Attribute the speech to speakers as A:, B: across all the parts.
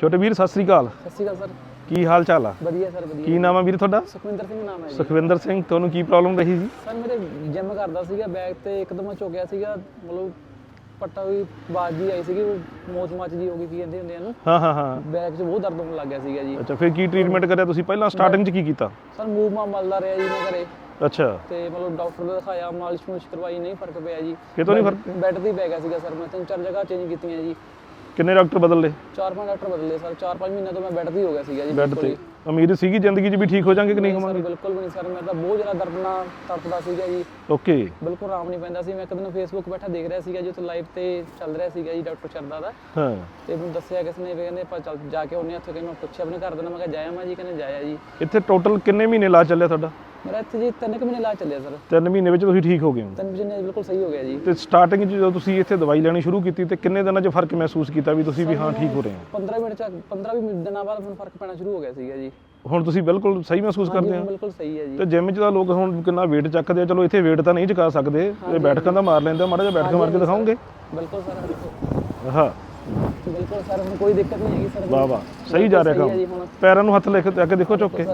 A: ਛੋਟੇ ਵੀਰ ਸਤਿ ਸ੍ਰੀ ਅਕਾਲ।
B: ਸਤਿ ਸ਼੍ਰੀ ਅਕਾਲ ਸਰ।
A: ਕੀ ਹਾਲ ਚਾਲ ਆ?
B: ਵਧੀਆ ਸਰ ਵਧੀਆ।
A: ਕੀ ਨਾਮ ਆ ਵੀਰ ਤੁਹਾਡਾ?
B: ਸੁਖਵਿੰਦਰ ਸਿੰਘ ਨਾਮ ਹੈ ਜੀ।
A: ਸੁਖਵਿੰਦਰ ਸਿੰਘ ਤੁਹਾਨੂੰ ਕੀ ਪ੍ਰੋਬਲਮ ਰਹੀ ਜੀ
B: ਸਰ ਮੇਰੇ ਜਿਮ ਕਰਦਾ ਸੀਗਾ ਬੈਗ ਤੇ ਇੱਕਦਮ ਝੁਕਿਆ ਸੀਗਾ ਮਤਲਬ ਪੱਟਾ ਵੀ ਬਾਜ ਜੀ ਆਈ ਸੀਗੀ ਮੋਚ ਮੱਚ ਜੀ ਹੋ ਗਈ ਕੀ ਕਹਿੰਦੇ ਹੁੰਦੇ ਆ ਨੂੰ।
A: ਹਾਂ ਹਾਂ ਹਾਂ।
B: ਬੈਗ 'ਚ ਬਹੁਤ ਦਰਦ ਹੋਣ ਲੱਗ ਗਿਆ ਸੀਗਾ ਜੀ।
A: ਅੱਛਾ ਫਿਰ ਕੀ ਟ੍ਰੀਟਮੈਂਟ ਕਰਿਆ ਤੁਸੀਂ? ਪਹਿਲਾਂ ਸਟਾਰਟਿੰਗ 'ਚ ਕੀ ਕੀਤਾ?
B: ਸਰ ਮੂਵ ਮਾ ਮਲਦਾ ਰਿਹਾ ਜੀ ਮੈਂ ਘਰੇ।
A: ਅੱਛਾ।
B: ਤੇ ਮਤਲਬ ਡਾਕਟਰ ਦਾ ਦਿਖਾਇਆ ਮਾਲਿਸ਼ ਮੁਲਿਸ਼ ਕਰਵਾਈ ਨਹੀਂ ਫ਼ਰਕ ਪਿਆ ਜੀ।
A: ਕਿਤੋਂ ਨਹੀਂ ਫ਼ਰਕ
B: ਬੈੱਡ ਤੇ ਹੀ ਪੈ ਗਿਆ ਸੀਗਾ ਸਰ ਮੈਂ ਤਿੰਨ ਚਾਰ ਜਗ੍ਹਾ ਚੇਂਜ ਕੀਤੀਆਂ ਜੀ।
A: ਕਿੰਨੇ ਡਾਕਟਰ ਬਦਲ ਲਏ
B: ਚਾਰ ਪੰਜ ਡਾਕਟਰ ਬਦਲੇ ਸਰ ਚਾਰ ਪੰਜ ਮਹੀਨੇ ਤੋਂ ਮੈਂ ਬੈੱਡ ਤੇ ਹੀ ਹੋ ਗਿਆ ਸੀਗਾ ਜੀ
A: ਬੈੱਡ
B: ਬਿਲਕੁਲ
A: ਤੇ।
B: ਹੀ।
A: ਉਮੀਦ ਸੀਗੀ ਜ਼ਿੰਦਗੀ 'ਚ ਵੀ ਠੀਕ ਹੋ ਜਾਾਂਗੇ ਕਿ ਨਹੀਂ
B: ਸਰ
A: ਹੋਵਾਂਗੇ?
B: ਬਿਲਕੁਲ ਵੀ ਨਹੀਂ ਸਰ ਮੈਂ ਤਾਂ ਬਹੁਤ ਜ਼ਿਆਦਾ ਦਰਦ ਨਾਲ ਤੜਪਦਾ ਸੀਗਾ ਜੀ।
A: ਓਕੇ।
B: ਬਿਲਕੁਲ ਆਰਾਮ ਨਹੀਂ ਪੈਂਦਾ ਸੀ ਮੈਂ ਇੱਕ ਦਿਨ ਫੇਸਬੁੱਕ ਬੈਠਾ ਦੇਖ ਰਿਹਾ ਸੀਗਾ ਜਿੱਥੇ ਲਾਈਵ ਤੇ ਚੱਲ ਰਿਹਾ ਸੀਗਾ ਜੀ ਡਾਕਟਰ ਸ਼ਰਦਾ ਦਾ।
A: ਹਾਂ।
B: ਤੇ ਮੈਨੂੰ ਦੱਸਿਆ ਕਿਸ ਨੇ ਵੀ ਕਹਿੰਦੇ ਆਪਾਂ ਚੱਲ ਜਾ ਕੇ ਆਉਂਦੇ ਹਾਂ ਉੱਥੇ ਕਹਿੰਦੇ ਮੈਂ ਪੁੱਛਿਆ ਆਪਣੇ ਘਰ ਦੇ ਨਾਲ ਮੈਂ ਕਿਹਾ ਜਾਇਆ ਮੈਂ ਜੀ ਕਹਿੰਦੇ ਜਾਇਆ ਜੀ।
A: ਇੱਥੇ ਟੋਟਲ ਕਿੰਨੇ ਮਹੀਨੇ ਲਾ ਚੱਲਿਆ ਤੁਹਾਡਾ?
B: ਮੇਰਾ ਇੱਥੇ ਜੀ ਤਿੰਨ ਕੁ ਮਹੀਨੇ ਲਾ ਚੱਲਿਆ ਸਰ।
A: ਤਿੰਨ ਮਹੀਨੇ ਵਿੱਚ ਤੁਸੀਂ ਠੀਕ ਹੋ ਗਏ ਹੋ।
B: ਤਿੰਨ ਮਹੀਨੇ ਬਿਲਕੁਲ ਸਹੀ ਹੋ ਗਿਆ ਜੀ।
A: ਤੇ ਸਟਾਰਟਿੰਗ 'ਚ ਜਦੋਂ ਤੁਸੀਂ ਇੱਥੇ ਦਵਾਈ ਲੈਣੀ ਸ਼ੁਰੂ ਕੀਤੀ ਤੇ ਕਿੰਨੇ ਦਿਨਾਂ 'ਚ ਫ਼ਰਕ ਮਹਿਸੂਸ ਕੀਤਾ ਵੀ ਤੁਸੀਂ ਵੀ ਹਾਂ ਠੀਕ ਹੋ ਰਹੇ ਹੋ?
B: 15 ਮਿੰਟ ਚ 15 ਵੀ ਮਿੰਟ ਦਿਨਾਂ ਬਾਅਦ ਮੈਨੂੰ ਫ਼ਰਕ ਪੈਣਾ ਸ਼ੁਰੂ ਹੋ ਗਿਆ ਸੀਗਾ ਜੀ।
A: ਹੁਣ ਤੁਸੀਂ ਬਿਲਕੁਲ ਸਹੀ ਮਹਿਸੂਸ ਕਰਦੇ ਹੋ?
B: ਬਿਲਕੁਲ ਸਹੀ ਹੈ ਜੀ।
A: ਤੇ ਜਿਮ 'ਚ ਤਾਂ ਲੋਕ ਹੁਣ ਕਿੰਨਾ weight ਚੱਕਦੇ ਆ ਚਲੋ ਇੱਥੇ weight ਤਾਂ ਨਹੀਂ ਚੁਕਾ ਸਕਦੇ ਇਹ ਬੈਠਕਾਂ ਦਾ ਮਾਰ ਲੈਂਦੇ ਆ ਮਾੜਾ ਜਿਹਾ ਬੈਠ ਕੇ ਮਾਰ ਕੇ ਦਿਖਾਓਗੇ?
B: ਬਿਲਕੁਲ ਸਰ
A: ਹਾਂ।
B: ਬਿਲਕੁਲ ਸਰ ਹੁਣ ਕੋਈ ਦਿੱਕਤ ਨਹੀਂ ਹੈਗੀ ਸਰ।
A: ਵਾਹ ਵਾਹ। ਸਹੀ ਜਾ ਰਿਹਾ ਕੰਮ। ਪੈਰਾਂ ਨੂੰ ਹੱਥ ਲੈ ਕੇ ਦੇਖੋ ਚੁੱਕ ਕੇ।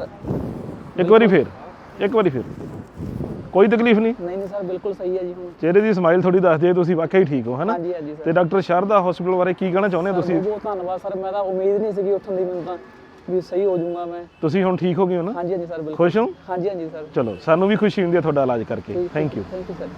A: ਇੱਕ ਵਾਰੀ ਫੇਰ। ਇੱਕ ਵਾਰੀ ਫੇਰ। ਕੋਈ ਤਕਲੀਫ ਨਹੀਂ?
B: ਨਹੀਂ ਨਹੀਂ ਸਰ ਬਿਲਕੁਲ ਸਹੀ ਹੈ ਜੀ ਹੁਣ।
A: ਚਿਹਰੇ ਦੀ ਸਮਾਈਲ ਥੋੜੀ ਦੱਸਦੀ ਹੈ ਤੁਸੀਂ ਵਾਕਈ ਠੀਕ ਹੋ ਹੈਨਾ?
B: ਹਾਂਜੀ ਹਾਂਜੀ ਸਰ।
A: ਤੇ ਡਾਕਟਰ ਸ਼ਾਰਦਾ ਹਸਪੀਟਲ ਬਾਰੇ ਕੀ ਕਹਿਣਾ ਚਾਹੁੰਦੇ ਹੋ ਤੁਸੀਂ?
B: ਬਹੁਤ ਧੰਨਵਾਦ ਸਰ ਮੈਂ ਤਾਂ ਉਮੀਦ ਨਹੀਂ ਸੀਗੀ ਉੱਠਣ ਦੀ ਮੈਨੂੰ ਤਾਂ ਵੀ ਸਹੀ ਹੋ ਜਾਊਂਗਾ ਮੈਂ।
A: ਤੁਸੀਂ ਹੁਣ ਠੀਕ ਹੋ ਗਏ ਹੋ ਨਾ?
B: ਹਾਂਜੀ ਹਾਂਜੀ ਸਰ ਬਿਲਕੁਲ।
A: ਖੁਸ਼ ਹੋ?
B: ਹਾਂਜੀ ਹਾਂਜੀ ਸਰ।
A: ਚਲੋ ਸਾਨੂੰ ਵੀ ਖੁਸ਼ੀ ਹੁੰਦੀ ਹੈ ਤੁਹਾਡਾ ਇਲਾਜ ਕਰਕੇ। Thank you
B: thank you sir